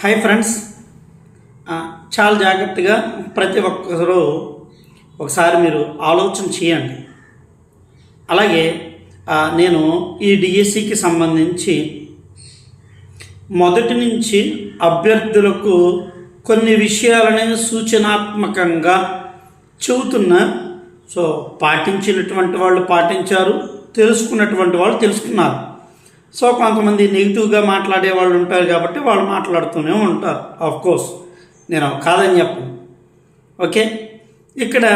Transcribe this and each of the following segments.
Hi friends చాలా జాగ్రత్తగా ప్రతి ఒక్కరు ఒకసారి మీరు ఆలోచన చేయండి. అలాగే నేను ఈ డిఎస్సికి సంబంధించి మొదటి నుంచి అభ్యర్థులకు కొన్ని విషయాలని సూచనాత్మకంగా చెబుతున్నా సో పాటించినటువంటి వాళ్ళు పాటించారు తెలుసుకున్నటువంటి వాళ్ళు తెలుసుకున్నారు. సో కొంతమంది నెగిటివ్గా మాట్లాడే వాళ్ళు ఉంటారు కాబట్టి వాళ్ళు మాట్లాడుతూనే ఉంటారు. ఆఫ్ కోర్స్ నేను కాదని చెప్పను. ఓకే? ఇక్కడ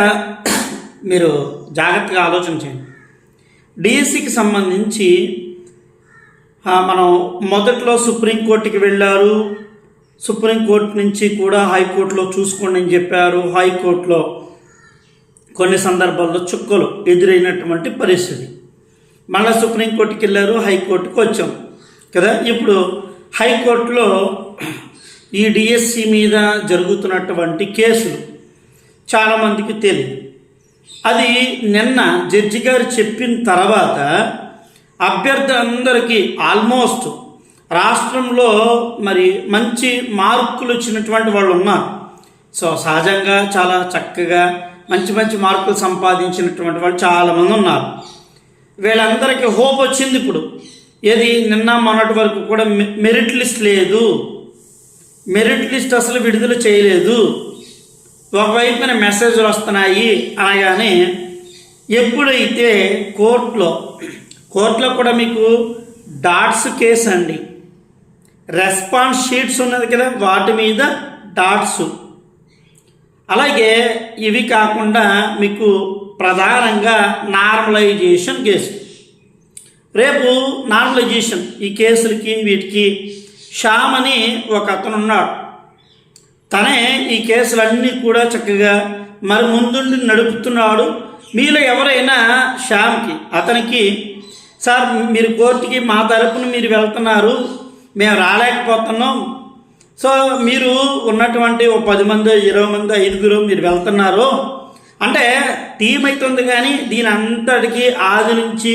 మీరు జాగ్రత్తగా ఆలోచన చేయండి. డిఎస్సికి సంబంధించి మనం మొదట్లో సుప్రీంకోర్టుకి వెళ్ళారు. సుప్రీంకోర్టు నుంచి కూడా హైకోర్టులో చూసుకోండి అని చెప్పారు. హైకోర్టులో కొన్ని సందర్భాల్లో చుక్కలు ఎదురైనటువంటి పరిస్థితి. మళ్ళీ సుప్రీంకోర్టుకి వెళ్ళారు హైకోర్టుకి వచ్చాం. కదా? ఇప్పుడు హైకోర్టులో ఈ డిఎస్సి మీద జరుగుతున్నటువంటి కేసులు చాలామందికి తెలియదు. అది నిన్న జడ్జి గారు చెప్పిన తర్వాత అభ్యర్థులందరికీ ఆల్మోస్ట్ రాష్ట్రంలో మరి మంచి మార్కులు వచ్చినటువంటి వాళ్ళు ఉన్నారు. సో సహజంగా చాలా చక్కగా మంచి మంచి మార్కులు సంపాదించినటువంటి వాళ్ళు చాలామంది ఉన్నారు. వీళ్ళందరికీ హోప్ వచ్చింది ఇప్పుడు. ఏది? నిన్న మొన్నటి వరకు కూడా మెరిట్ లిస్ట్ లేదు. మెరిట్ లిస్ట్ అసలు విడుదల చేయలేదు. ఒకవైపున మెసేజ్లు వస్తున్నాయి అనగానే ఎప్పుడైతే కోర్టులో కోర్టులో కూడా మీకు డాట్స్ కేసు అండి. రెస్పాన్స్ షీట్స్ ఉన్నది కదా వాటి మీద డాట్స్. అలాగే ఇవి కాకుండా మీకు ప్రధానంగా నార్మలైజేషన్ కేసు రేపు నార్మలైజేషన్ ఈ కేసులకి వీటికి శ్యామ్ అని ఒక అతను ఉన్నాడు తనే ఈ కేసులన్నీ కూడా చక్కగా మరి ముందుండి నడుపుతున్నాడు. మీలో ఎవరైనా శ్యామ్కి అతనికి సార్ మీరు కోర్టుకి మా తరపున మీరు వెళ్తున్నారు మేము రాలేకపోతున్నాం. సో మీరు ఉన్నటువంటి ఓ పది మంది ఇరవై మంది ఐదుగురు మీరు వెళ్తున్నారు. అంటే టీం అవుతుంది కానీ దీని అంతటికీ ఆది నుంచి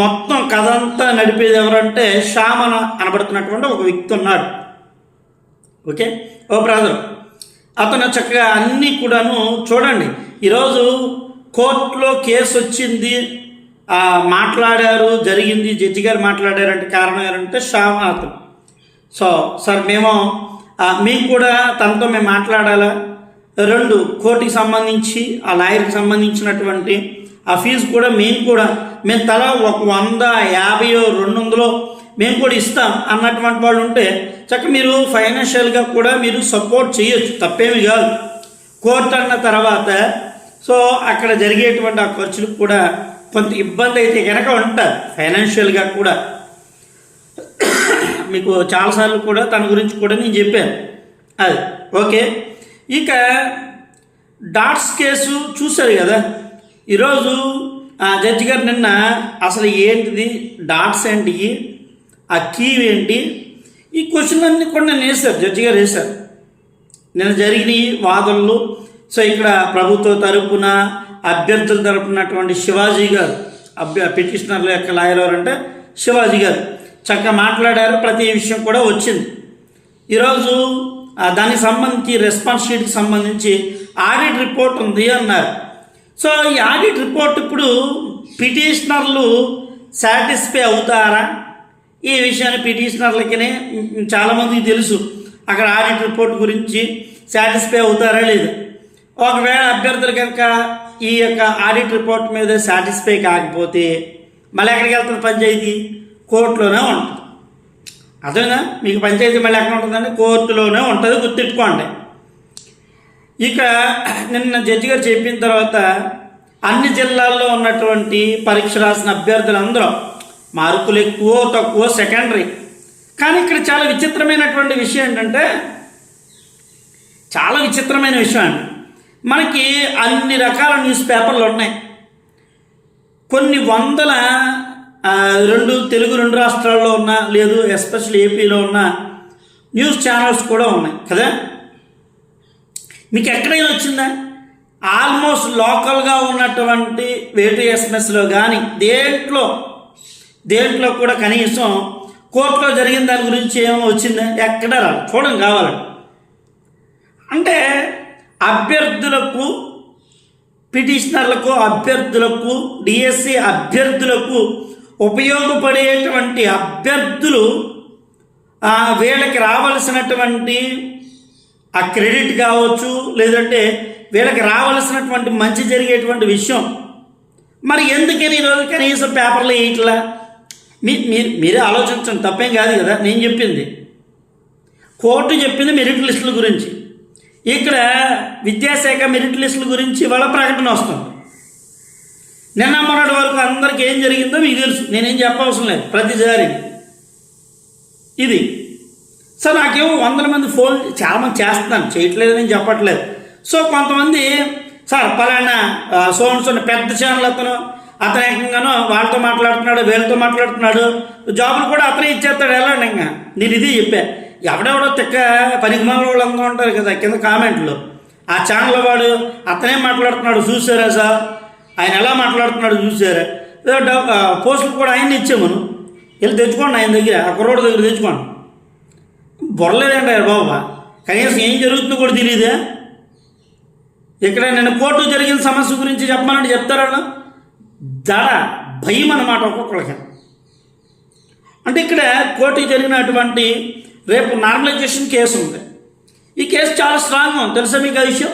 మొత్తం కథ అంతా నడిపేది ఎవరంటే శ్యామన అనబడుతున్నటువంటి ఒక వ్యక్తి ఉన్నాడు. ఓకే? ఓ బ్రదర్ అతను చక్కగా అన్నీ కూడాను చూడండి. ఈరోజు కోర్టులో కేసు వచ్చింది మాట్లాడారు జరిగింది జడ్జి గారు మాట్లాడారంటే కారణం ఏంటంటే శ్యామ అతను. సో సార్ మేము మేము కూడా తనతో మేము మాట్లాడాలా? రెండు కోర్టుకి సంబంధించి ఆ లాయర్కి సంబంధించినటువంటి ఆ ఫీజు కూడా మేము కూడా మేము తలా ఒక వంద యాభై రెండు వందలో మేము కూడా ఇస్తాం అన్నటువంటి వాళ్ళు ఉంటే చక్క మీరు ఫైనాన్షియల్గా కూడా మీరు సపోర్ట్ చేయొచ్చు తప్పేమి కాదు. కోర్టు అన్న తర్వాత సో అక్కడ జరిగేటువంటి ఆ ఖర్చులకు కూడా కొంత ఇబ్బంది అయితే కనుక ఉంటుంది ఫైనాన్షియల్గా కూడా. మీకు చాలాసార్లు కూడా తన గురించి కూడా నేను చెప్పాను. అది ఓకే? ఇక డాట్స్ కేసు చూశారు కదా. ఈరోజు ఆ జడ్జి గారు నిన్న అసలు ఏంటిది? డాట్స్ ఏంటి? ఆ కీ ఏంటి? ఈ క్వశ్చన్ అన్నీ కూడా నేను వేశారు జడ్జి గారు వేశారు. నిన్న జరిగిన వాదనలు. సో ఇక్కడ ప్రభుత్వ తరపున అభ్యర్థుల తరపునటువంటి శివాజీ గారు అభ్య పిటిషనర్ల యొక్క లాయర్ ఎవరంటే శివాజీ గారు. చక్కగా మాట్లాడారు ప్రతి విషయం కూడా వచ్చింది. ఈరోజు దానికి సంబంధించి రెస్పాన్స్ షీట్కి సంబంధించి ఆడిట్ రిపోర్ట్ ఉంది అన్నారు. సో ఈ ఆడిట్ రిపోర్ట్ ఇప్పుడు పిటిషనర్లు సాటిస్ఫై అవుతారా? ఈ విషయాన్ని పిటిషనర్లకినే చాలామందికి తెలుసు. అక్కడ ఆడిట్ రిపోర్ట్ గురించి సాటిస్ఫై అవుతారా లేదు? ఒకవేళ అభ్యర్థులు కనుక ఈ యొక్క ఆడిట్ రిపోర్ట్ మీద సాటిస్ఫై కాకపోతే మళ్ళీ ఎక్కడికి వెళ్తుంది పంచాయతీ? కోర్టులోనే ఉంటుంది. అదేనా మీకు పంచాయతీ మళ్ళీ ఎక్కడ ఉంటుందండి? కోర్టులోనే ఉంటుంది గుర్తెట్టుకోండి ఇక నిన్న జడ్జి గారు చెప్పిన తర్వాత అన్ని జిల్లాల్లో ఉన్నటువంటి పరీక్ష రాసిన అభ్యర్థులందరూ మార్కులు ఎక్కువ తక్కువ సెకండరీ కానీ ఇక్కడ చాలా విచిత్రమైనటువంటి విషయం ఏంటంటే చాలా విచిత్రమైన విషయం అండి. మనకి అన్ని రకాల న్యూస్ పేపర్లు ఉన్నాయి. కొన్ని వందల రెండు తెలుగు రెండు రాష్ట్రాల్లో ఉన్న లేదు ఎస్పెషల్ ఏపీలో ఉన్న న్యూస్ ఛానల్స్ కూడా ఉన్నాయి కదా? మీకు ఎక్కడైనా వచ్చిందా? ఆల్మోస్ట్ లోకల్గా ఉన్నటువంటి వేటు ఎస్ఎంఎస్లో కానీ దేంట్లో దేంట్లో కూడా కనీసం కోర్టులో జరిగిన దాని గురించి ఏమో వచ్చిందా? ఎక్కడ రాదు చూడండి కావాలండి అంటే అభ్యర్థులకు పిటిషనర్లకు అభ్యర్థులకు డిఎస్సి అభ్యర్థులకు ఉపయోగపడేటువంటి అభ్యర్థులు వీళ్ళకి రావలసినటువంటి ఆ క్రెడిట్ కావచ్చు లేదంటే వీళ్ళకి రావలసినటువంటి మంచి జరిగేటువంటి విషయం. మరి ఎందుకని ఈరోజు కనీసం పేపర్లో వేయట్లా మీ మీరు మీరే ఆలోచించండి తప్పేం కాదు కదా నేను చెప్పింది. కోర్టు చెప్పింది మెరిట్ లిస్టుల గురించి. ఇక్కడ విద్యాశాఖ మెరిట్ లిస్టుల గురించి వాళ్ళ ప్రకటన వస్తుంది. నిన్న మొన్నటి వరకు అందరికి ఏం జరిగిందో మీకు తెలుసు. నేనేం చెప్పవసరం లేదు. ప్రతిసారి ఇది. సో నాకేమో వందల మంది ఫోన్ చాలామంది చేస్తున్నాను చేయట్లేదు నేను చెప్పట్లేదు. సో కొంతమంది సార్ పలానా ఆ, సోన్ సోన్ పెద్ద ఛానల్ అతను అతను ఏకంగానో వాళ్ళతో మాట్లాడుతున్నాడు వీళ్ళతో మాట్లాడుతున్నాడు జాబులు కూడా అతనే ఇచ్చేస్తాడు వెళ్ళండి ఇంకా. నేను ఇది చెప్పా. ఎవడెవడో తిక్క పనికిమాల వాళ్ళు అందరూ ఉంటారు కదా కింద కామెంట్లు. ఆ ఛానల్ వాడు అతనే మాట్లాడుతున్నాడు చూసారా సార్? ఆయన ఎలా మాట్లాడుతున్నాడు చూసారా? ఏదో పోస్టులు కూడా ఆయన ఇచ్చామను వెళ్ళి తెచ్చుకోండి ఆయన దగ్గర ఆ కుర్రోడి దగ్గర తెచ్చుకోండి. బొరలేదండి బాబా. కనీసం ఏం జరుగుతుందో కూడా తెలియదే ఇక్కడ నేను కోర్టు జరిగిన సమస్య గురించి చెప్పమని చెప్తారా దడ భయం అన్నమాట ఒక్కొక్కరికి అంటే ఇక్కడ కోర్టు జరిగినటువంటి రేపు నార్మలైజేషన్ కేసు ఉంది. ఈ కేసు చాలా స్ట్రాంగ్ ఉంది. తెలుసా మీకు ఆ విషయం?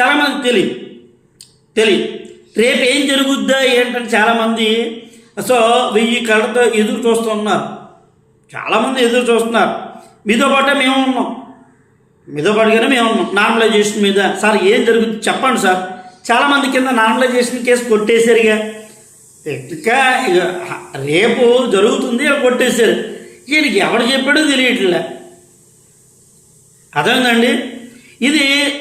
చాలామందికి తెలియదు. తెలియదు. రేపు ఏం జరుగుద్దా ఏంటని చాలామంది సో వెయ్యి కళ్ళతో ఎదురు చూస్తున్నారు. చాలామంది ఎదురు చూస్తున్నారు. మీతో పాటే మేము ఉన్నాం. మీతో పాటుగానే మేము ఉన్నాం. నార్మలైజేషన్ మీద. సార్ ఏం జరుగుతుంది చెప్పండి సార్. చాలామంది కింద నార్మలైజేషన్ కేసు కొట్టేశారుగా. ఇంకా ఇక రేపు జరుగుతుంది కొట్టేశారు. వీళ్ళకి ఎవడు చెప్పాడో తెలియట్లే. అర్థమైందండి? ఇది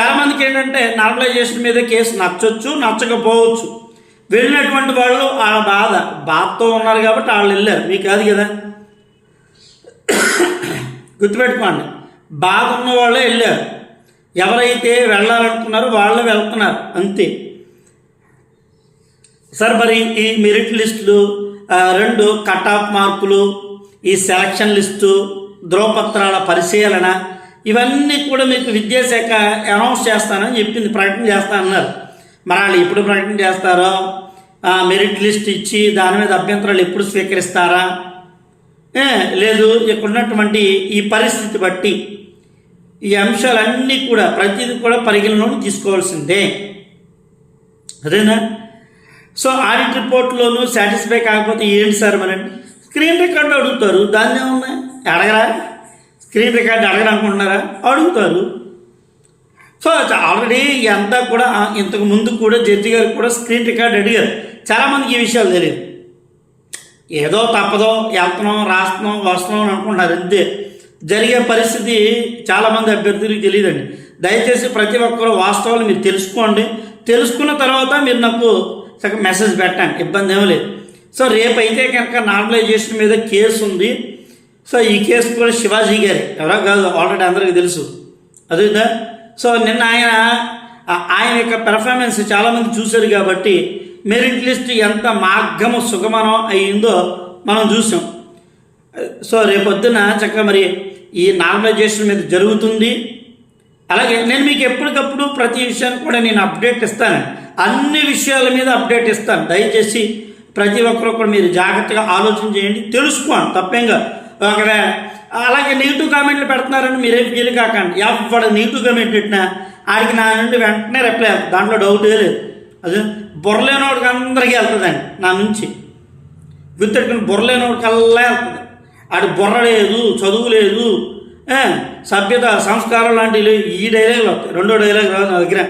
చాలామందికి ఏంటంటే నార్మలైజేషన్ మీద కేసు నచ్చొచ్చు నచ్చకపోవచ్చు. వెళ్ళినటువంటి వాళ్ళు వాళ్ళ బాధ బాధతో ఉన్నారు కాబట్టి వాళ్ళు వెళ్ళారు. మీకు కాదు కదా? గుర్తుపెట్టుకోండి. బాధ ఉన్న వాళ్ళే వెళ్ళారు. ఎవరైతే వెళ్ళాలనుకున్నారో వాళ్ళు వెళ్తున్నారు. అంతే. సార్ మరి ఈ మెరిట్ లిస్టులు రెండు కట్ ఆఫ్ మార్కులు ఈ సెలక్షన్ లిస్టు ధ్రువపత్రాల పరిశీలన ఇవన్నీ కూడా మీకు విద్యాశాఖ అనౌన్స్ చేస్తానని చెప్పింది ప్రకటన చేస్తా అన్నారు. మరి వాళ్ళు ఎప్పుడు ప్రకటన చేస్తారో ఆ, మెరిట్ లిస్ట్ ఇచ్చి దాని మీద అభ్యంతరాలు ఎప్పుడు స్వీకరిస్తారా? లేదు ఇక్కడ ఉన్నటువంటి ఈ పరిస్థితి బట్టి ఈ అంశాలన్నీ కూడా ప్రతిదీ కూడా పరిగణలోకి తీసుకోవాల్సిందే. అదేనా? సో ఆడిట్ రిపోర్ట్లోనూ సాటిస్ఫై కాకపోతే ఏంటి సార్ మనండి స్క్రీన్ రికార్డు అడుగుతారు దాన్ని ఏమన్నా అడగరా? స్క్రీన్ రికార్డు అడగరనుకుంటున్నారా అడుగుతారు. సో ఆల్రెడీ అంతా కూడా ఇంతకు ముందు కూడా జడ్జి గారు కూడా స్క్రీన్ రికార్డ్ అడిగారు. చాలామందికి ఈ విషయాలు తెలియదు. ఏదో తప్పదో వెళ్తున్నాం రాస్తున్నాం వస్తున్నాం అని అనుకుంటున్నారు అంతే. జరిగే పరిస్థితి చాలామంది అభ్యర్థులకు తెలియదండి. దయచేసి ప్రతి ఒక్కరు వాస్తవాలు మీరు తెలుసుకోండి. తెలుసుకున్న తర్వాత మీరు నాకు మెసేజ్ పెట్టండి. ఇబ్బంది ఏమీ లేదు. సో రేపైతే కనుక నార్మలైజేషన్ మీద కేసు ఉంది సో ఈ కేసు కూడా శివాజీ గారి. ఎవరో కాదు ఆల్రెడీ అందరికీ తెలుసు. అదేదా? సో నిన్న ఆయన ఆయన యొక్క పెర్ఫార్మెన్స్ చాలామంది చూశారు కాబట్టి మెరిట్ లిస్ట్ ఎంత మార్గము సుగమనం అయ్యిందో మనం చూసాం. సో రేపొద్దున చక్కగా మరి ఈ నార్మలైజేషన్ మీద జరుగుతుంది. అలాగే నేను మీకు ఎప్పటికప్పుడు ప్రతి విషయాన్ని కూడా నేను అప్డేట్ ఇస్తాను. అన్ని విషయాల మీద అప్డేట్ ఇస్తాను. దయచేసి ప్రతి ఒక్కరు కూడా మీరు జాగ్రత్తగా ఆలోచన చేయండి. తెలుసుకోండి. తప్పేంగా అక్కడ అలాగే నెగిటివ్ కామెంట్లు పెడుతున్నారని మీరేం ఫీల్ కాకండి. ఎవడు నెగిటివ్ కామెంట్ పెట్టినా ఆడికి నా నుండి వెంటనే రిప్లై అవుతుంది దాంట్లో డౌటే లేదు. అదే బుర్రలేనోడికి అందరికీ వెళ్తుందండి నా నుంచి. గుర్తెట్టుకుని బుర్రలేనోడికి కల్లా వెళ్తుంది. ఆడి బుర్ర లేదు చదువు లేదు. సభ్యత సంస్కారం లాంటివి ఈ డైలాగులు వస్తాయి. రెండో డైలాగ్ రాదు నా దగ్గర.